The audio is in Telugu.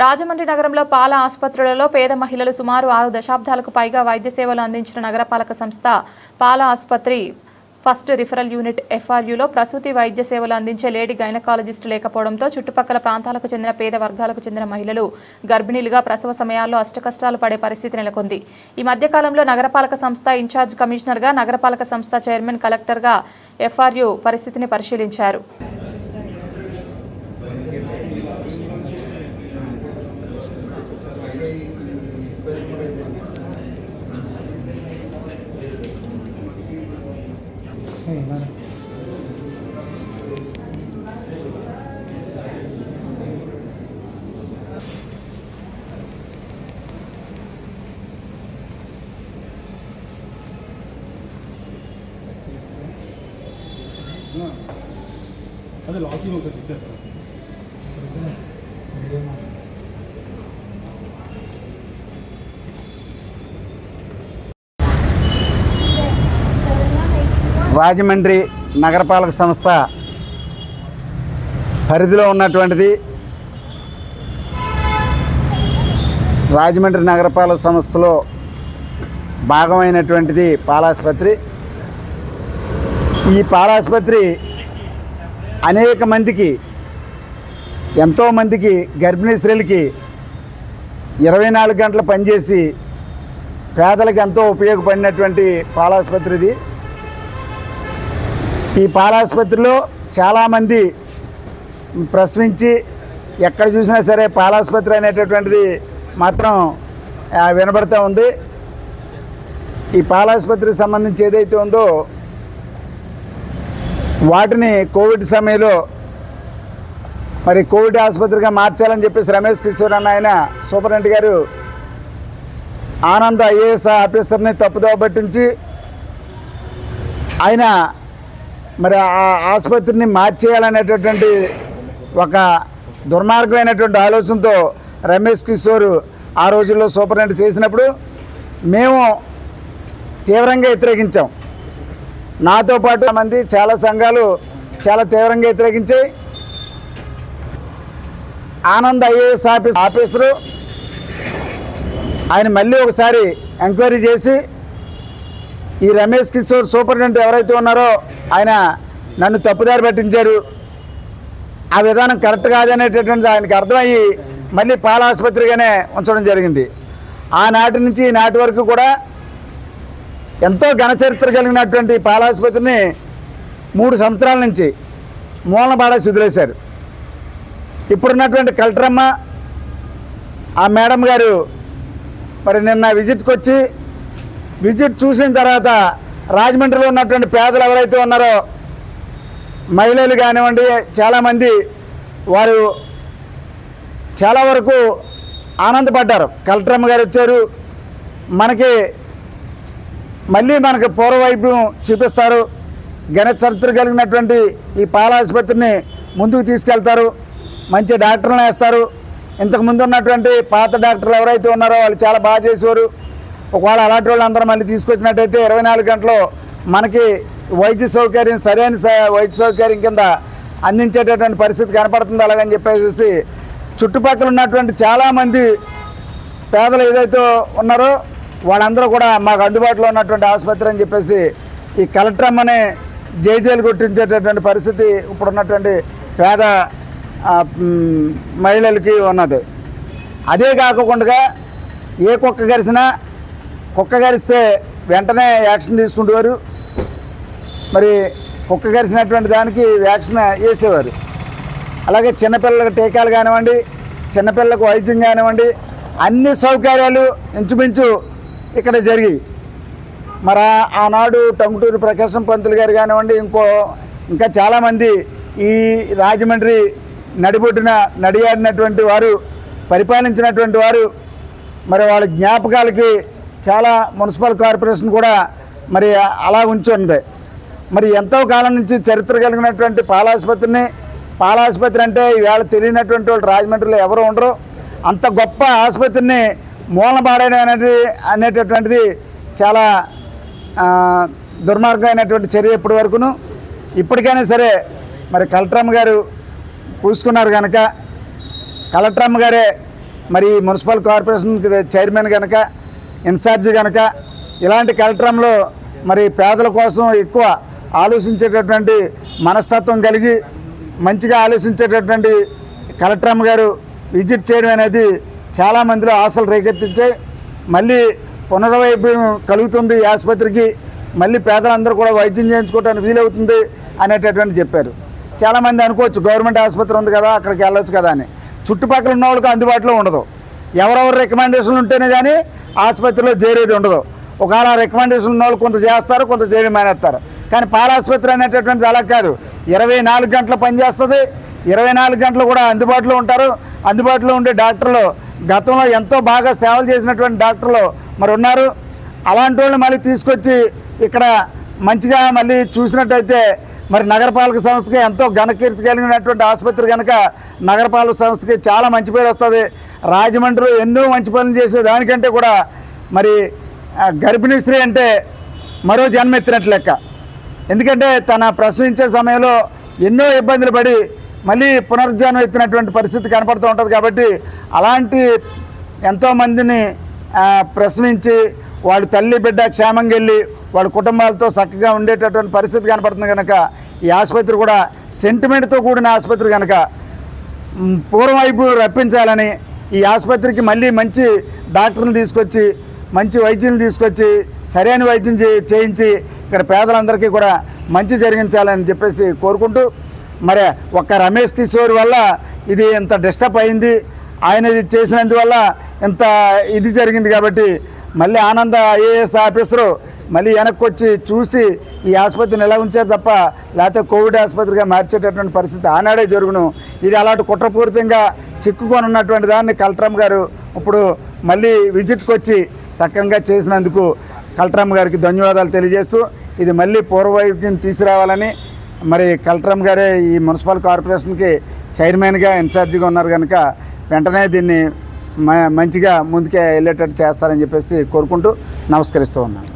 రాజమండ్రి నగరంలో పాల ఆసుపత్రులలో పేద మహిళలు సుమారు ఆరు దశాబ్దాలకు పైగా వైద్య సేవలు అందించిన నగరపాలక సంస్థ పాల ఆసుపత్రి ఫస్ట్ రిఫరల్ యూనిట్ ఎఫ్ఆర్యూలో ప్రసూతి వైద్య సేవలు అందించే లేడీ గైనకాలజిస్టు లేకపోవడంతో చుట్టుపక్కల ప్రాంతాలకు చెందిన పేద వర్గాలకు చెందిన మహిళలు గర్భిణీలుగా ప్రసవ సమయాల్లో అష్టకష్టాలు పడే పరిస్థితి నెలకొంది. ఈ మధ్యకాలంలో నగరపాలక సంస్థ ఇన్ఛార్జ్ కమిషనర్గా నగరపాలక సంస్థ చైర్మన్ కలెక్టర్గా ఎఫ్ఆర్యూ పరిస్థితిని పరిశీలించారు. అదే లాకింగ్ ఒకటి ఇచ్చేస్తాను రాజమండ్రి నగరపాలక సంస్థ పరిధిలో ఉన్నటువంటిది రాజమండ్రి నగరపాలక సంస్థలో భాగమైనటువంటిది పాలాసుపత్రి. ఈ పాలాసుపత్రి అనేక మందికి ఎంతోమందికి గర్భిణీ స్త్రీలకి ఇరవై నాలుగు గంటలు పనిచేసి పేదలకు ఎంతో ఉపయోగపడినటువంటి పాలాసుపత్రి ఇది ఈ పాలాసుపత్రిలో చాలామంది ప్రశ్నించి ఎక్కడ చూసినా సరే పాలాసుపత్రి అనేటటువంటిది మాత్రం వినబడుతూ ఉంది. ఈ పాలాసుపత్రికి సంబంధించి ఏదైతే ఉందో వాటిని కోవిడ్ సమయంలో మరి కోవిడ్ ఆసుపత్రిగా మార్చాలని చెప్పేసి రమేష్ కిషోర్ అన్న ఆయన సూపరింటెండెంట్ గారు ఆనంద్ ఐఏఎస్ ఆఫీసర్ని తప్పుదోవ పట్టించి ఆయన మరి ఆ ఆసుపత్రిని మార్చేయాలనేటటువంటి ఒక దుర్మార్గమైనటువంటి ఆలోచనతో రమేష్ కిషోర్ ఆ రోజుల్లో సూపరింటెండెంట్ చేసినప్పుడు మేము తీవ్రంగా వ్యతిరేకించాం. నాతో పాటు మంది చాలా సంఘాలు చాలా తీవ్రంగా వ్యతిరేకించాయి ఆనంద్ ఐఏఎస్ ఆఫీస్ ఆఫీసరు ఆయన మళ్ళీ ఒకసారి ఎంక్వైరీ చేసి ఈ రమేష్ కిషోర్ సూపరింటెండెంట్ ఎవరైతే ఉన్నారో ఆయన నన్ను తప్పుదారి పట్టించారు ఆ విధానం కరెక్ట్ కాదనేటటువంటిది ఆయనకి అర్థమయ్యి మళ్ళీ పాల ఆసుపత్రిగానే ఉంచడం జరిగింది. ఆనాటి నుంచి నాటి వరకు కూడా ఎంతో ఘనచరిత్ర కలిగినటువంటి పాలాసుపత్రిని మూడు సంవత్సరాల నుంచి మూలన వదిలేశారు. ఇప్పుడున్నటువంటి కలెక్టరమ్మ ఆ మేడం గారు మరి నిన్న విజిట్కి వచ్చి విజిట్ చూసిన తర్వాత రాజమండ్రిలో ఉన్నటువంటి పేదలు ఎవరైతే ఉన్నారో మహిళలు కానివ్వండి చాలామంది వారు చాలా వరకు ఆనందపడ్డారు. కలెక్టరమ్మ గారు వచ్చారు. మనకి మళ్ళీ మనకు పూర్వవైభవం చూపిస్తారు. ఘన చరిత్ర కలిగినటువంటి ఈ పాల ఆసుపత్రిని ముందుకు తీసుకెళ్తారు. మంచి డాక్టర్లను వేస్తారు. ఇంతకుముందు ఉన్నటువంటి పాత డాక్టర్లు ఎవరైతే ఉన్నారో వాళ్ళు చాలా బాగా చేసేవారు. ఒకవేళ అలాంటి వాళ్ళందరూ మళ్ళీ తీసుకొచ్చినట్టయితే ఇరవై నాలుగు గంటలు మనకి వైద్య సౌకర్యం సరైన స- వైద్య సౌకర్యం కింద అందించేటటువంటి పరిస్థితి కనపడుతుంది అలాగని చెప్పేసి చుట్టుపక్కల ఉన్నటువంటి చాలామంది పేదలు ఏదైతే ఉన్నారో వాళ్ళందరూ కూడా మాకు అందుబాటులో ఉన్నటువంటి ఆసుపత్రి అని చెప్పేసి ఈ కలెక్టర్ అమ్మనే జైజేలు కొట్టించేటటువంటి పరిస్థితి ఇప్పుడు ఉన్నటువంటి పేద మహిళలకి ఉన్నది. అదే కాకుండా ఏ కుక్క గరిసినా కుక్క గరిస్తే వెంటనే యాక్షన్ తీసుకుంటేవారు. మరి కుక్క గరిసినటువంటి దానికి వ్యాక్సిన్ వేసేవారు. అలాగే చిన్నపిల్లలకు టీకాలు కానివ్వండి చిన్నపిల్లలకు వైద్యం కానివ్వండి అన్ని సౌకర్యాలు ఇంచుమించు ఇక్కడ జరిగాయి మరి ఆనాడు టంగుటూరి ప్రకాశం పంతులు గారు కానివ్వండి ఇంకో ఇంకా చాలామంది ఈ రాజమండ్రి నడిబొడ్డున నడియాడినటువంటి వారు పరిపాలించినటువంటి వారు మరి వాళ్ళ జ్ఞాపకాలకి చాలా మున్సిపల్ కార్పొరేషన్ కూడా మరి అలా ఉంచి మరి ఎంతో కాలం నుంచి చరిత్ర కలిగినటువంటి పాలాసుపత్రిని పాలాసుపత్రి అంటే ఈవేళ తెలియనటువంటి వాళ్ళు రాజమండ్రిలో ఎవరు ఉండరు. అంత గొప్ప ఆసుపత్రిని మూలబాడడం అనేది అనేటటువంటిది చాలా దుర్మార్గమైనటువంటి చర్య ఇప్పటి వరకును. ఇప్పటికైనా సరే మరి కలెక్టరమ్మ గారు పూసుకున్నారు కనుక కలెక్టరమ్మ గారే మరి మున్సిపల్ కార్పొరేషన్కి చైర్మన్ కనుక ఇన్ఛార్జి కనుక ఇలాంటి కలెక్టరంలో మరి పేదల కోసం ఎక్కువ ఆలోచించేటటువంటి మనస్తత్వం కలిగి మంచిగా ఆలోచించేటటువంటి కలెక్టరమ్మ గారు విజిట్ చేయడం అనేది చాలామందిలో ఆశలు రేకెత్తించే మళ్ళీ పునర్వైభవం కలుగుతుంది ఆసుపత్రికి. మళ్ళీ పేదలందరూ కూడా వైద్యం చేయించుకోవడానికి వీలవుతుంది అనేటటువంటి చెప్పారు. చాలామంది అనుకోవచ్చు గవర్నమెంట్ ఆసుపత్రి ఉంది కదా అక్కడికి వెళ్ళొచ్చు కదా అని. చుట్టుపక్కల ఉన్న వాళ్ళకి అందుబాటులో ఉండదు. ఎవరెవరు రికమెండేషన్లు ఉంటేనే కానీ ఆసుపత్రిలో చేరేది ఉండదు. ఒకవేళ రికమెండేషన్ ఉన్న వాళ్ళు కొంత చేస్తారు కొంత చేయడం మానేస్తారు. కానీ పాలాసుపత్రి అనేటటువంటిది అలా కాదు. ఇరవై నాలుగు గంటలు పనిచేస్తుంది. ఇరవై నాలుగు గంటలు కూడా అందుబాటులో ఉంటారు. అందుబాటులో ఉండే డాక్టర్లు గతంలో ఎంతో బాగా సేవలు చేసినటువంటి డాక్టర్లు మరి ఉన్నారు. అలాంటి వాళ్ళని మళ్ళీ తీసుకొచ్చి ఇక్కడ మంచిగా మళ్ళీ చూసినట్టయితే మరి నగరపాలక సంస్థకి ఎంతో ఘనకీర్తి కలిగినటువంటి ఆసుపత్రి కనుక నగరపాలక సంస్థకి చాలా మంచి పేరు వస్తుంది. రాజమండ్రిలో ఎన్నో మంచి పనులు చేసే దానికంటే కూడా మరి గర్భిణీ స్త్రీ అంటే మరో జన్మ ఎత్తినట్లు లెక్క. ఎందుకంటే తన ప్రసవించే సమయంలో ఎన్నో ఇబ్బందులు పడి మళ్ళీ పునరుజ్జానం ఎత్తినటువంటి పరిస్థితి కనపడుతూ ఉంటుంది కాబట్టి అలాంటి ఎంతోమందిని ప్రశ్నించి వాడి వాళ్ళ తల్లి బిడ్డ క్షేమంగా వెళ్ళి వాళ్ళ కుటుంబాలతో చక్కగా ఉండేటటువంటి పరిస్థితి కనపడుతుంది కనుక ఈ ఆసుపత్రి కూడా సెంటిమెంట్తో కూడిన ఆసుపత్రి కనుక పూర్వవైపు పూర్వం వైపు రప్పించాలని ఈ ఆసుపత్రికి మళ్ళీ మంచి డాక్టర్ని తీసుకొచ్చి మంచి వైద్యులు తీసుకొచ్చి సరైన వైద్యం చేయించి ఇక్కడ పేదలందరికీ కూడా మంచి జరిగించాలని చెప్పేసి కోరుకుంటూ మరి ఒక్క రమేష్ కిషోర్ వల్ల ఇది ఇంత డిస్టర్బ్ అయింది. ఆయన ఇది చేసినందువల్ల ఇంత ఇది జరిగింది కాబట్టి మళ్ళీ ఆనంద ఐఏఎస్ ఆఫీసరు మళ్ళీ వెనక్కి వచ్చి చూసి ఈ ఆసుపత్రిని ఎలా ఉంచారు తప్ప లేకపోతే కోవిడ్ ఆసుపత్రిగా మార్చేటటువంటి పరిస్థితి ఆనాడే జరుగును. ఇది అలాంటి కుట్రపూరితంగా చిక్కుకొని ఉన్నటువంటి దాన్ని కలెక్టరమ్మ గారు ఇప్పుడు మళ్ళీ విజిట్కి వచ్చి సక్రమంగా చేసినందుకు కలెక్టరమ్మ గారికి ధన్యవాదాలు తెలియజేస్తూ ఇది మళ్ళీ పూర్వవైపుకి తీసుకురావాలని మరి కలెక్టరమ్మ గారే ఈ మున్సిపల్ కార్పొరేషన్కి చైర్మన్గా ఇన్ఛార్జిగా ఉన్నారు కనుక వెంటనే దీన్ని మ- మంచిగా ముందుకే వెళ్ళేటట్టు చేస్తారని చెప్పేసి కోరుకుంటూ నమస్కరిస్తూ ఉన్నాను.